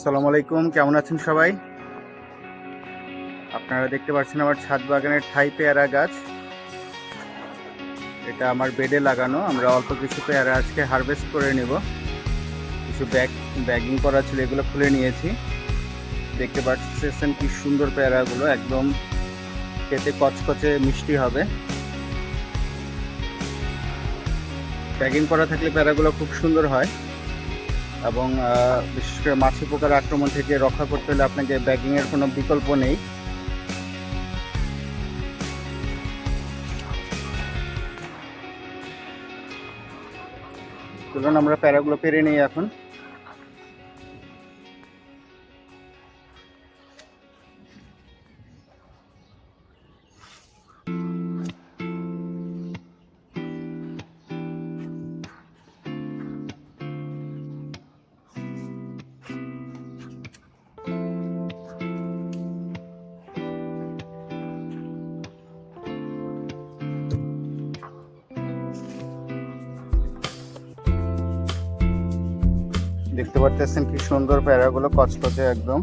আসসালামু আলাইকুম, কেমন আছেন সবাই? আপনারা দেখতে পাচ্ছেন আমার ছাদ বাগানের ঠাই পেয়ারা গাছ। এটা আমার বেডে লাগানো, আমরা অল্প কিছু পেয়ারা আজকে হারভেস্ট করে নেব। কিছু ব্যাগ, ব্যাগিং করা ছিল, এগুলো খুলে নিয়েছি। দেখতে পাচ্ছেন কি সুন্দর পেয়ারাগুলো, একদম খেতে কচকচে মিষ্টি হবে। ব্যাগিং করা থাকলে পেয়ারাগুলো খুব সুন্দর হয়। এবং বিশেষ করে মাছি পোকার আক্রমণ থেকে রক্ষা করতে হলে আপনাকে ব্যাগিংয়ের কোনো বিকল্প নেই। চলুন, আমরা প্যারাগুলো পেরে নিই এখন। দেখতে পাচ্ছেন কি সুন্দর প্যারাগুলো কচকচে একদম।